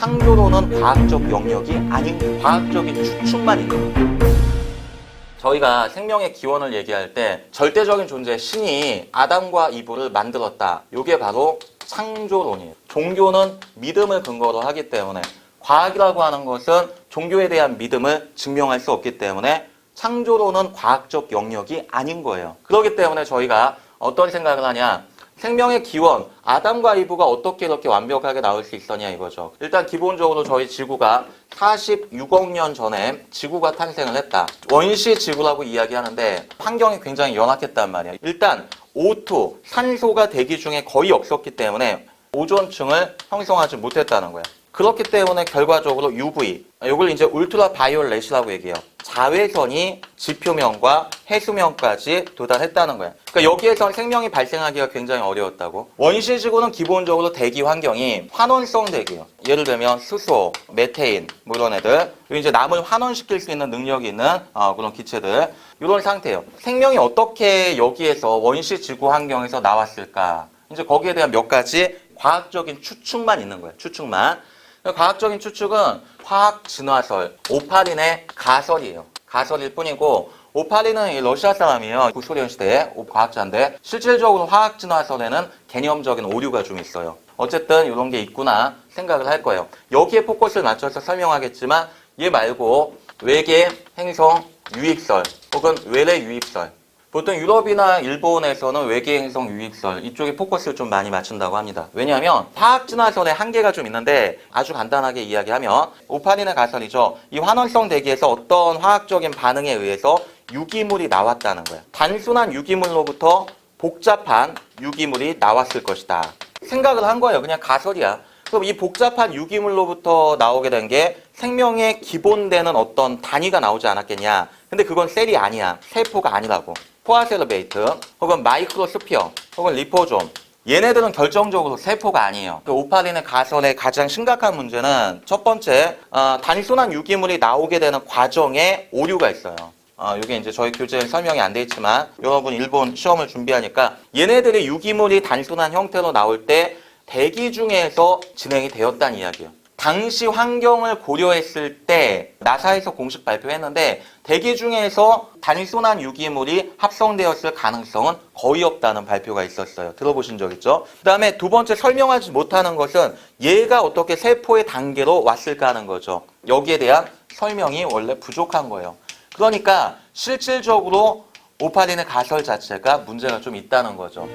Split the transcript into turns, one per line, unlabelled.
창조론은 과학적 영역이 아닌 과학적인 추측만 있는 거예요. 저희가 생명의 기원을 얘기할 때 절대적인 존재 신이 아담과 이브를 만들었다. 이게 바로 창조론이에요. 종교는 믿음을 근거로 하기 때문에 과학이라고 하는 것은 종교에 대한 믿음을 증명할 수 없기 때문에 창조론은 과학적 영역이 아닌 거예요. 그렇기 때문에 저희가 어떤 생각을 하냐? 생명의 기원, 아담과 이브가 어떻게 이렇게 완벽하게 나올 수 있었냐 이거죠. 일단 기본적으로 저희 지구가 46억 년 전에 지구가 탄생을 했다. 원시 지구라고 이야기하는데 환경이 굉장히 연약했단 말이에요. 일단 O2, 산소가 대기 중에 거의 없었기 때문에 오존층을 형성하지 못했다는 거예요. 그렇기 때문에 결과적으로 UV, 이걸 이제 울트라 바이올렛이라고 얘기해요. 자외선이 지표면과 해수면까지 도달했다는 거예요. 그러니까 여기에서 생명이 발생하기가 굉장히 어려웠다고. 원시 지구는 기본적으로 대기 환경이 환원성 대기예요. 예를 들면 수소, 메테인 뭐 이런 애들, 그리고 이제 남을 환원시킬 수 있는 능력이 있는 어, 그런 기체들 이런 상태예요. 생명이 어떻게 여기에서 원시 지구 환경에서 나왔을까? 이제 거기에 대한 몇 가지 과학적인 추측만 있는 거예요. 추측만. 과학적인 추측은 화학 진화설, 오파린의 가설이에요. 가설일 뿐이고 이 러시아 사람이에요. 구소련 시대의 과학자인데 실질적으로 화학 진화설에는 개념적인 오류가 좀 있어요. 어쨌든 이런 게 있구나 생각을 할 거예요. 여기에 포커스를 맞춰서 설명하겠지만 얘 말고 외계 행성 유익설 혹은 외래 유입설 보통 유럽이나 일본에서는 외계 행성 유입설 이쪽에 포커스를 좀 많이 맞춘다고 합니다. 왜냐하면 화학 진화설의 한계가 좀 있는데 아주 간단하게 이야기하면 오파린의 가설이죠. 이 환원성 대기에서 어떤 화학적인 반응에 의해서 유기물이 나왔다는 거예요. 단순한 유기물로부터 복잡한 유기물이 나왔을 것이다. 생각을 한 거예요. 그냥 가설이야. 그럼 이 복잡한 유기물로부터 나오게 된 게 생명의 기본되는 어떤 단위가 나오지 않았겠냐. 근데 그건 셀이 아니야. 세포가 아니라고. 포아셀러베이트 혹은 마이크로스피어 혹은 리포존 얘네들은 결정적으로 세포가 아니에요. 그 오파린의 가설의 가장 심각한 문제는 첫 번째 어, 단순한 유기물이 나오게 되는 과정에 오류가 있어요. 어, 이게 이제 저희 교재에 설명이 안 돼 있지만 여러분 일본 시험을 준비하니까 얘네들의 유기물이 단순한 형태로 나올 때 대기 중에서 진행이 되었다는 이야기예요. 당시 환경을 고려했을 때 나사에서 공식 발표했는데 대기 중에서 단순한 유기물이 합성되었을 가능성은 거의 없다는 발표가 있었어요. 들어보신 적 있죠? 그 다음에 두 번째 설명하지 못하는 것은 얘가 어떻게 세포의 단계로 왔을까 하는 거죠. 여기에 대한 설명이 원래 부족한 거예요. 그러니까 실질적으로 오파린의 가설 자체가 문제가 좀 있다는 거죠.